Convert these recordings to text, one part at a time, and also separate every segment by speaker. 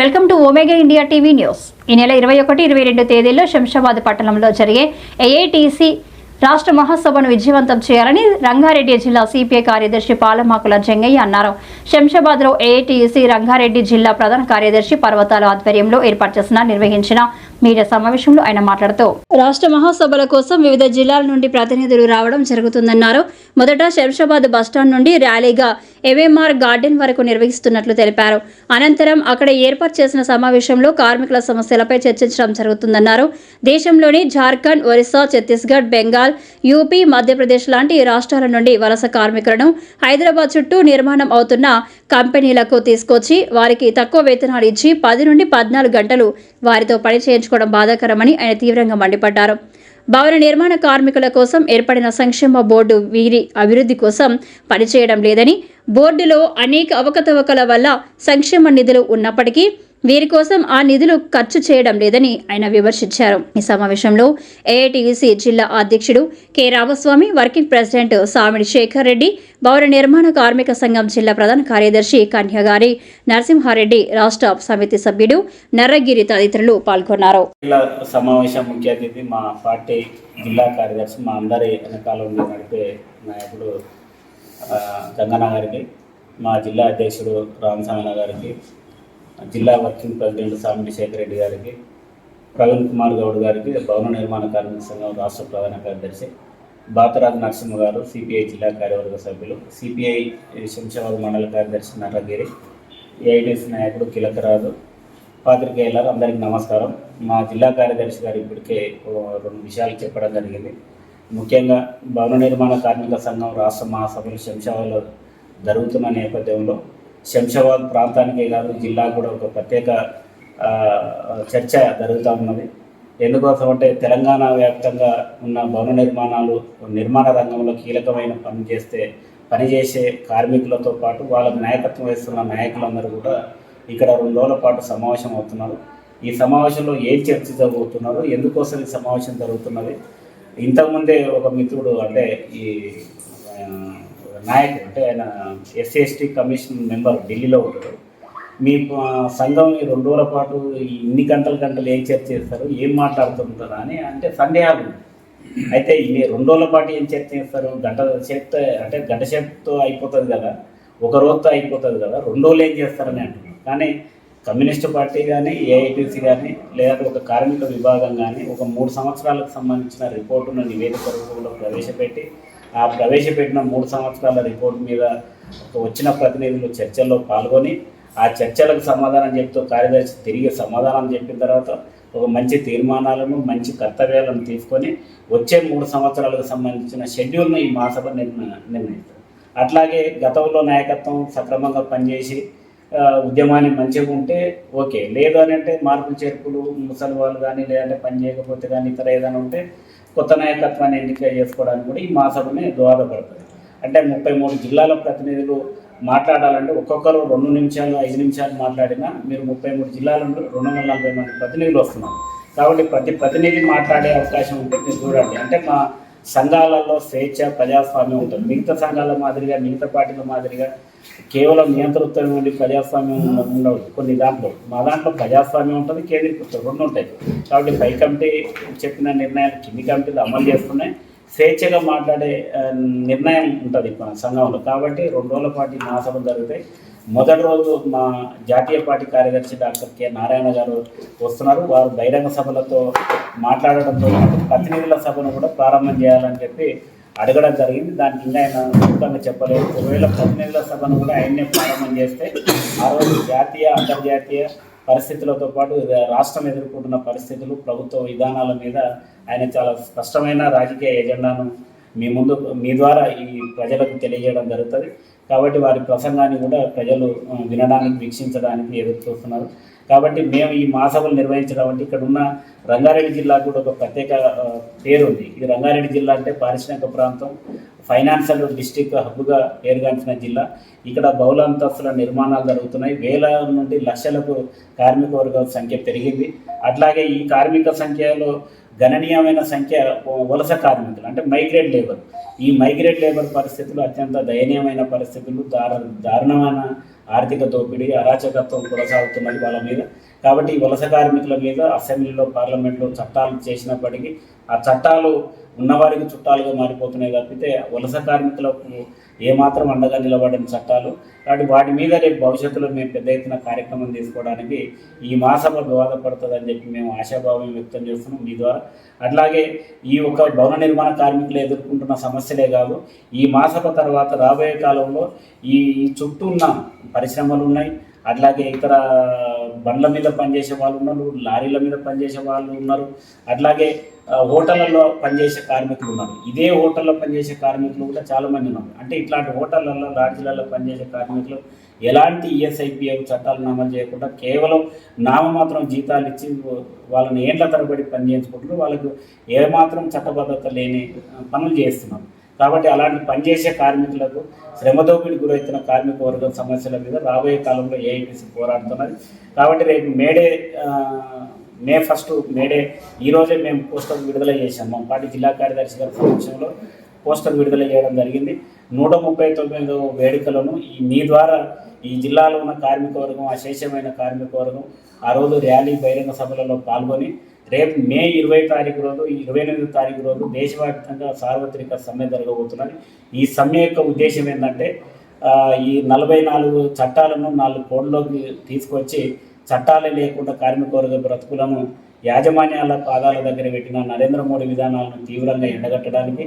Speaker 1: Welcome to Omega India TV news. ఈ నెల ఇరవై ఒకటి ఇరవై రెండు తేదీల్లో శంషాబాద్ పట్టణంలో జరిగే ఏఐటీసీ రాష్ట్ర మహాసభను విజయవంతం చేయాలని రంగారెడ్డి జిల్లా సిపిఐ కార్యదర్శి పాలమాకుల జంగయ్య అన్నారు. శంషాబాద్లో ఏఐటీసీ రంగారెడ్డి జిల్లా ప్రధాన కార్యదర్శి పర్వతాల ఆధ్వర్యంలో ఏర్పాటు చేసిన నిర్వహించిన మీడియా సమావేశంలో ఆయన మాట్లాడుతూ రాష్ట్ర మహాసభల కోసం వివిధ జిల్లాల నుండి ప్రతినిధులు రావడం జరుగుతుందన్నారు. మొదట శంషాబాద్ బస్టాండ్ నుండి ర్యాలీగా ఎంఎంఆర్ గార్డెన్ వరకు నిర్వహిస్తున్నట్లు తెలిపారు. అనంతరం అక్కడ ఏర్పాటు చేసిన సమావేశంలో కార్మికుల సమస్యలపై చర్చించడం జరుగుతుందన్నారు. దేశంలోని జార్ఖండ్ ఒరిస్సా ఛత్తీస్గఢ్ బెంగాల్ యూపీ మధ్యప్రదేశ్ లాంటి రాష్ట్రాల నుండి వలస కార్మికులను హైదరాబాద్ చుట్టూ నిర్మాణం అవుతున్న కంపెనీలకు తీసుకొచ్చి వారికి తక్కువ వేతనాలు ఇచ్చి పది నుండి పద్నాలుగు గంటలు వారితో పని చేయించుకోవడం బాధాకరమని ఆయన తీవ్రంగా మండిపడ్డారు. భవన నిర్మాణ కార్మికుల కోసం ఏర్పడిన సంక్షేమ బోర్డు వీరి అభివృద్ధి కోసం పనిచేయడం లేదని బోర్డులో అనేక అవకతవకల వల్ల సంక్షేమ నిధులు ఉన్నప్పటికీ వీరి కోసం ఆ నిధులు ఖర్చు చేయడం లేదని ఆయన విమర్శించారు. ఈ సమావేశంలో ఏఐటీయూసీ జిల్లా అధ్యక్షుడు K. Ramaswamy working president Samidi Shekhar Reddy భవన నిర్మాణ కార్మిక సంఘం జిల్లా ప్రధాన కార్యదర్శి కన్యగారి నరసింహారెడ్డి రాష్ట్ర సమితి సభ్యుడు నర్రగిరి తదితరులు పాల్గొన్నారు.
Speaker 2: సమావేశం ముఖ్య అతిథి మా పార్టీ జిల్లా కార్యదర్శి మా అందరి వెనకాల ఉండి నడిపే నాయకుడు గంగన్న గారికి మా జిల్లా అధ్యక్షుడు రామసామన్న గారికి జిల్లా వర్కింగ్ ప్రెసిడెంట్ సామిడి శేఖర్ రెడ్డి గారికి ప్రవీణ్ కుమార్ గౌడ్ గారికి భవన నిర్మాణ కార్మిక సంఘం రాష్ట్ర ప్రధాన కార్యదర్శి బాతరాజు నరసింహ గారు సిపిఐ జిల్లా కార్యవర్గ సభ్యులు సిపిఐ శంషాబాద్ మండల కార్యదర్శి నర్రగిరి ఏఐటీసీ నాయకుడు కిలకరాజు పాత్రికేయులారు అందరికీ నమస్కారం. మా జిల్లా కార్యదర్శి గారు ఇప్పటికే రెండు విషయాలు చెప్పడం జరిగింది. ముఖ్యంగా భవన నిర్మాణ కార్మిక సంఘం రాష్ట్ర మహాసభలు శంషాబాద్లో జరుగుతున్న నేపథ్యంలో శంషాబాద్ ప్రాంతానికే కాదు జిల్లా కూడా ఒక ప్రత్యేక చర్చ జరుగుతూ ఉన్నది. ఎందుకోసం అంటే తెలంగాణ వ్యాప్తంగా ఉన్న భవన నిర్మాణాలు నిర్మాణ రంగంలో కీలకమైన పని చేస్తే పనిచేసే కార్మికులతో పాటు వాళ్ళకు నాయకత్వం వేస్తున్న నాయకులందరూ కూడా ఇక్కడ రెండు రోజుల పాటు సమావేశం అవుతున్నారు. ఈ సమావేశంలో ఏం చర్చించబోతున్నారు ఎందుకోసం ఈ సమావేశం జరుగుతున్నది? ఇంతకుముందే ఒక మిత్రుడు అంటే ఈ నాయక్ నాయకుడు అంటే ఆయన ఎస్సీ ఎస్టీ కమిషన్ మెంబర్ ఢిల్లీలో ఉంటాడు. మీ సంఘం ఈ రెండు రోజుల పాటు ఇన్ని గంటల గంటలు ఏం చర్చ చేస్తారు? ఏం మాట్లాడుతుంటారు అని అంటే సందేహాలు అయితే ఈ రెండు రోజుల పాటు ఏం చర్చ చేస్తారు? గంట సేపుతో అంటే గంట సేపుతో అయిపోతుంది కదా. ఒక రోజుతో అయిపోతుంది కదా. రెండు రోజులు ఏం చేస్తారని అంటున్నారు. కానీ కమ్యూనిస్ట్ పార్టీ కానీ ఏఐటీసీ కానీ లేదా ఒక కార్మిక విభాగం కానీ ఒక మూడు సంవత్సరాలకు సంబంధించిన రిపోర్టును నివేదిక రూపంలో ప్రవేశపెట్టి ఆ ప్రవేశపెట్టిన మూడు సంవత్సరాల రిపోర్ట్ మీద వచ్చిన ప్రతినిధులు చర్చల్లో పాల్గొని ఆ చర్చలకు సమాధానం చెప్తూ కార్యదర్శి తిరిగి సమాధానం చెప్పిన తర్వాత ఒక మంచి తీర్మానాలను మంచి కర్తవ్యాలను తీసుకొని వచ్చే మూడు సంవత్సరాలకు సంబంధించిన షెడ్యూల్ను ఈ మహాసభ నిర్ణయిస్తారు అట్లాగే గతంలో నాయకత్వం సక్రమంగా పనిచేసి ఉద్యమాన్ని మంచిగా ఉంటే ఓకే. లేదు అని అంటే మార్పులు చేర్పులు ముసలి వాళ్ళు కానీ లేదంటే పని చేయకపోతే కానీ ఇతర ఏదైనా ఉంటే కొత్త నాయకత్వాన్ని ఎన్నిక చేసుకోవడానికి కూడా ఈ మహాసభనే దోహదపడుతుంది. అంటే ముప్పై మూడు జిల్లాల ప్రతినిధులు మాట్లాడాలంటే ఒక్కొక్కరు రెండు నిమిషాలు ఐదు నిమిషాలు మాట్లాడినా మీరు ముప్పై మూడు జిల్లాల నుండి రెండు వందల నలభై మంది ప్రతినిధులు వస్తున్నారు. కాబట్టి ప్రతి ప్రతినిధి మాట్లాడే అవకాశం ఉంటే మీరు చూడండి. అంటే మా సంఘాలలో స్వేచ్ఛ ప్రజాస్వామ్యం ఉంటుంది. మిగతా సంఘాల మాదిరిగా మిగతా పార్టీల మాదిరిగా కేవలం నియంతృత్వం నుండి ప్రజాస్వామ్యం ఉండవు ఉండదు కొన్ని దాంట్లో. మా దాంట్లో ప్రజాస్వామ్యం ఉంటుంది కేంద్రీకృతం రెండు ఉంటాయి. కాబట్టి పై కమిటీ చెప్పిన నిర్ణయాలు కింది కమిటీలు అమలు చేస్తున్నాయి. స్వేచ్ఛగా మాట్లాడే నిర్ణయం ఉంటుంది మన సంఘంలో. కాబట్టి రెండు రోజుల పాటు మహాసభలు జరుగుతాయి. మొదటి రోజు మా జాతీయ పార్టీ కార్యదర్శి డాక్టర్ కె నారాయణ గారు వస్తున్నారు. వారు బహిరంగ సభలతో మాట్లాడడంతో పాటు ప్రతినిధుల సభను కూడా ప్రారంభం చేయాలని చెప్పి అడగడం జరిగింది. దానికి ఇంకా ఆయన క్లుప్తంగా చెప్పలేదు. ఒకవేళ ప్రతినిధుల సభను కూడా ఆయన్నే ప్రారంభం చేస్తే ఆ రోజు జాతీయ అంతర్జాతీయ పరిస్థితులతో పాటు రాష్ట్రం ఎదుర్కొంటున్న పరిస్థితులు ప్రభుత్వ విధానాల మీద ఆయన చాలా స్పష్టమైన రాజకీయ ఎజెండాను మీ ముందు మీ ద్వారా ఈ ప్రజలకు తెలియజేయడం జరుగుతుంది. కాబట్టి వారి ప్రసంగాన్ని కూడా ప్రజలు వినడానికి వీక్షించడానికి ఎదురు చూస్తున్నారు. కాబట్టి మేము ఈ మహాసభలు నిర్వహించడం అంటే ఇక్కడ ఉన్న రంగారెడ్డి జిల్లాకు కూడా ఒక ప్రత్యేక పేరు ఉంది ఇది రంగారెడ్డి జిల్లా అంటే పారిశ్రామిక ప్రాంతం ఫైనాన్షియల్ డిస్టిక్ హబ్గా పేరుగాంచిన జిల్లా. ఇక్కడ బహుళ అంతస్తుల నిర్మాణాలు జరుగుతున్నాయి. వేల నుండి లక్షలకు కార్మిక వర్గ సంఖ్య పెరిగింది. అట్లాగే ఈ కార్మిక సంఖ్యలో గణనీయమైన సంఖ్య వలస కార్మికులు అంటే మైగ్రేట్ లేబర్ ఈ మైగ్రేట్ లేబర్ పరిస్థితులు అత్యంత దయనీయమైన పరిస్థితులు దారు దారుణమైన ఆర్థిక దోపిడీ అరాచకత్వం కొనసాగుతున్నది వాళ్ళ మీద. కాబట్టి ఈ వలస కార్మికుల మీద అసెంబ్లీలో పార్లమెంట్లో చట్టాలు చేసినప్పటికీ ఆ చట్టాలు ఉన్నవారికి చుట్టాలుగా మారిపోతున్నాయి తప్పితే వలస కార్మికులకు ఏమాత్రం అండగా నిలబడిన చట్టాలు. కాబట్టి వాటి మీద రేపు భవిష్యత్తులో మేము పెద్ద ఎత్తున కార్యక్రమం తీసుకోవడానికి ఈ మాసంలో దోహదపడుతుందని చెప్పి మేము ఆశాభావం వ్యక్తం చేస్తున్నాం మీ ద్వారా. అట్లాగే ఈ ఒక భవన నిర్మాణ కార్మికులు ఎదుర్కొంటున్న సమస్యలే కాదు ఈ మాసపు తర్వాత రాబోయే కాలంలో ఈ చుట్టూ ఉన్న పరిశ్రమలు ఉన్నాయి. అట్లాగే ఇతర బండ్ల మీద పనిచేసే వాళ్ళు ఉన్నారు లారీల మీద పనిచేసే వాళ్ళు ఉన్నారు. అట్లాగే ఆ, హోటళ్ళలో పనిచేసే కార్మికులు ఉన్నారు. ఇదే హోటల్లో పనిచేసే కార్మికులు కూడా చాలా మంది ఉన్నారు. అంటే ఇట్లాంటి హోటళ్ళలో లాడ్జీలలో పనిచేసే కార్మికులు ఎలాంటి ఈఎస్ఐపిఎఫ్ చట్టాలను అమలు చేయకుండా కేవలం నామమాత్రం జీతాలు ఇచ్చి వాళ్ళని ఏండ్ల తరబడి పనిచేయించుకుంటున్నారు వాళ్ళకు ఏమాత్రం చట్టబద్ధత లేని పనులు చేస్తున్నారు. కాబట్టి అలాంటి పనిచేసే కార్మికులకు శ్రమదోపిడి గురవుతున్న కార్మిక వర్గం సమస్యల మీద రాబోయే కాలంలో ఏఐటీసీ పోరాడుతున్నది. కాబట్టి రేపు మేడే మే ఫస్ట్ మేడే ఈరోజే మేము పోస్టర్ విడుదల చేశాం. మా జిల్లా కార్యదర్శి గారి సమక్షంలో పోస్టర్ విడుదల చేయడం జరిగింది. నూట ముప్పై తొమ్మిదో వేడుకలను ఈ మీ ద్వారా ఈ జిల్లాలో ఉన్న కార్మిక వర్గం అశేషమైన కార్మిక వర్గం ఆ రోజు ర్యాలీ బహిరంగ సభలలో పాల్గొని రేపు మే ఇరవై తారీఖు రోజు ఇరవై ఎనిమిది తారీఖు రోజు దేశవ్యాప్తంగా సార్వత్రిక సమ్మె జరగబోతున్నది. ఈ సమ్మె యొక్క ఉద్దేశం ఏంటంటే ఈ నలభై నాలుగు చట్టాలను నాలుగు కోడ్లోకి తీసుకొచ్చి చట్టాలే లేకుండా కార్మిక వర్గ బ్రతుకులను యాజమాన్యాల పాదాల దగ్గర పెట్టిన నరేంద్ర మోడీ విధానాలను తీవ్రంగా ఎండగట్టడానికి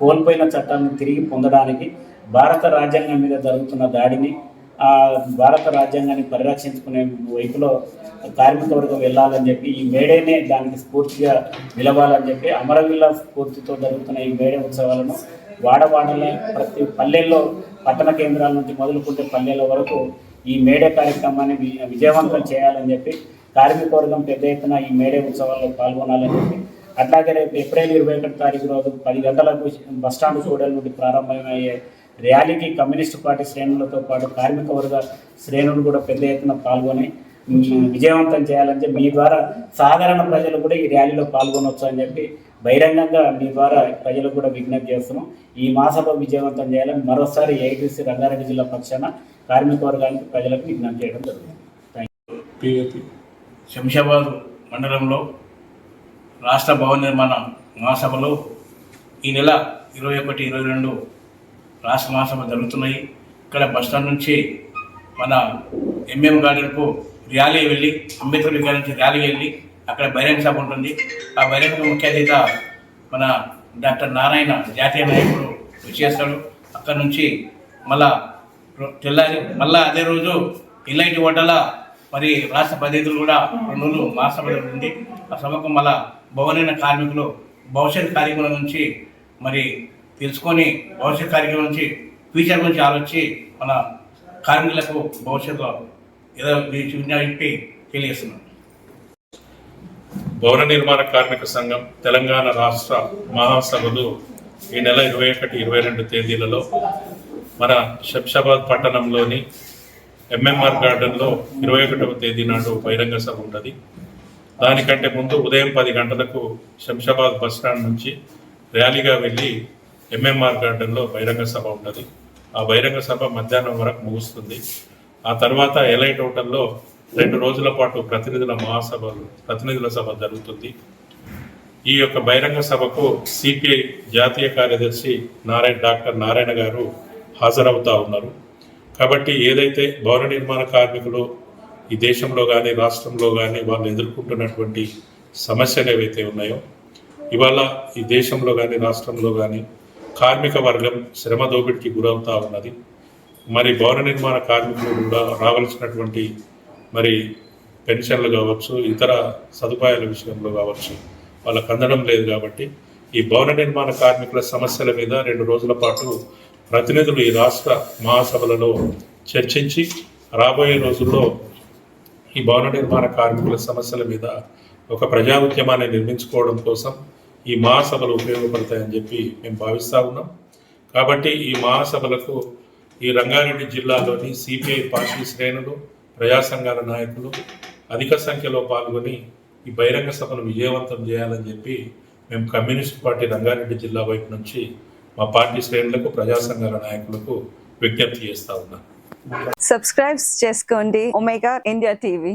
Speaker 2: కోల్పోయిన చట్టాలను తిరిగి పొందడానికి భారత రాజ్యాంగం మీద జరుగుతున్న దాడిని భారత రాజ్యాంగాన్ని పరిరక్షించుకునే వైపులో కార్మిక వర్గం వెళ్ళాలని చెప్పి ఈ మేడేనే దానికి స్ఫూర్తిగా నిలవాలని చెప్పి అమరవీళ్ళ స్ఫూర్తితో జరుగుతున్న ఈ మేడే ఉత్సవాలను వాడవాడల ప్రతి పల్లెల్లో పట్టణ కేంద్రాల నుంచి మొదలుకుంటే పల్లెల వరకు ఈ మేడే కార్యక్రమాన్ని విజయవంతం చేయాలని చెప్పి కార్మిక వర్గం పెద్ద ఎత్తున ఈ మేడే ఉత్సవాల్లో పాల్గొనాలని చెప్పి అట్లాగే రేపు ఏప్రిల్ ఇరవై ఒకటి తారీఖు రోజు పది గంటలకు బస్టాండ్ చూడల నుండి ప్రారంభమయ్యే ర్యాలీకి కమ్యూనిస్టు పార్టీ శ్రేణులతో పాటు కార్మిక వర్గ శ్రేణులు కూడా పెద్ద ఎత్తున పాల్గొని విజయవంతం చేయాలని చెప్పి మీ ద్వారా సాధారణ ప్రజలు కూడా ఈ ర్యాలీలో పాల్గొనవచ్చు అని చెప్పి బహిరంగంగా మీ ద్వారా ప్రజలకు కూడా విజ్ఞప్తి చేస్తున్నాం. ఈ మహాసభ విజయవంతం చేయాలని మరోసారి ఏఐటీసీ రంగారెడ్డి జిల్లా పక్షాన కార్మిక వర్గానికి ప్రజలకు విజ్ఞప్తి చేయడం జరుగుతుంది. థ్యాంక్
Speaker 3: పిఏపి శంషాబాద్ మండలంలో రాష్ట్ర భవన నిర్మాణ మహాసభలో ఈ నెల ఇరవై ఒకటి ఇరవై రెండు రాష్ట్ర మహాసభ జరుగుతున్నాయి. ఇక్కడ బస్టాండ్ నుంచి మన ఎంఎం గార్డెన్కు ర్యాలీ వెళ్ళి అంబేద్కర్ విగ్రహం నుంచి ర్యాలీ వెళ్ళి అక్కడ బహిరంగ సభ ఉంటుంది. ఆ బహిరంగ ముఖ్య అతిథిగా మన డాక్టర్ నారాయణ జాతీయ నాయకుడు చేస్తాడు. అక్కడ నుంచి మళ్ళా తెల్లారి మళ్ళా అదే రోజు ఇలాంటి ఓటల మరి రాష్ట్ర ప్రతినిధులు కూడా రెండు రోజులు మహాసభ జరుగుతుంది ఆ సభకు మళ్ళా భవనైన కార్మికులు భవిష్యత్ కార్యక్రమం నుంచి మరి తెలుసుకొని భవిష్యత్ కార్యక్రమం నుంచి ఫ్యూచర్ గురించి ఆలోచించి మన కార్మికులకు భవిష్యత్తులో ఏదో చెప్పి తెలియజేస్తున్నాం.
Speaker 4: భవన నిర్మాణ కార్మిక సంఘం తెలంగాణ రాష్ట్ర మహాసభలు ఈ నెల ఇరవై ఒకటి ఇరవై రెండు తేదీలలో మన శంషాబాద్ పట్టణంలోని ఎంఎంఆర్ గార్డెన్లో ఇరవై ఒకటవ తేదీ నాడు బహిరంగ సభ ఉంటుంది దానికంటే ముందు ఉదయం పది గంటలకు శంషాబాద్ బస్ స్టాండ్ నుంచి ర్యాలీగా వెళ్ళి ఎంఎంఆర్ గార్డెన్లో బహిరంగ సభ ఉంటుంది. ఆ బహిరంగ సభ మధ్యాహ్నం వరకు ముగుస్తుంది. ఆ తర్వాత ఎలైట్ హోటల్లో రెండు రోజుల పాటు ప్రతినిధుల మహాసభలు ప్రతినిధుల సభ జరుగుతుంది. ఈ యొక్క బహిరంగ సభకు సిపిఐ జాతీయ కార్యదర్శి నారాయణ డాక్టర్ నారాయణ గారు హాజరవుతా ఉన్నారు. కాబట్టి ఏదైతే భవన నిర్మాణ కార్మికులు ఈ దేశంలో కానీ రాష్ట్రంలో కానీ వాళ్ళు ఎదుర్కొంటున్నటువంటి సమస్యలు ఏవైతే ఉన్నాయో ఇవాళ ఈ దేశంలో కానీ రాష్ట్రంలో కానీ కార్మిక వర్గం శ్రమ దోపిడికి గురవుతూ ఉన్నది. మరి భవన నిర్మాణ కార్మికులు కూడా రావాల్సినటువంటి మరి పెన్షన్లు కావచ్చు ఇతర సదుపాయాల విషయంలో కావచ్చు వాళ్ళకు అందడం లేదు కాబట్టి ఈ భవన నిర్మాణ కార్మికుల సమస్యల మీద రెండు రోజుల పాటు ప్రతినిధులు ఈ రాష్ట్ర మహాసభలలో చర్చించి రాబోయే రోజుల్లో ఈ భవన నిర్మాణ కార్మికుల సమస్యల మీద ఒక ప్రజా ఉద్యమాన్ని నిర్మించుకోవడం కోసం ఈ మహాసభలు ఉపయోగపడతాయని చెప్పి మేము భావిస్తూ ఉన్నాం. కాబట్టి ఈ మహాసభలకు ఈ రంగారెడ్డి జిల్లాలోని సిపిఐ పార్టీ శ్రేణులు ప్రజా సంఘాల నాయకులు అధిక సంఖ్యలో పాల్గొని ఈ బహిరంగ సభను విజయవంతం చేయాలని చెప్పి మేము కమ్యూనిస్ట్ పార్టీ రంగారెడ్డి జిల్లా వైపు నుంచి మా పార్టీ శ్రేణులకు ప్రజా సంఘాల నాయకులకు విజ్ఞప్తి చేస్తా ఉన్నాం.
Speaker 5: సబ్స్క్రైబ్ చేసుకోండి. Omega India TV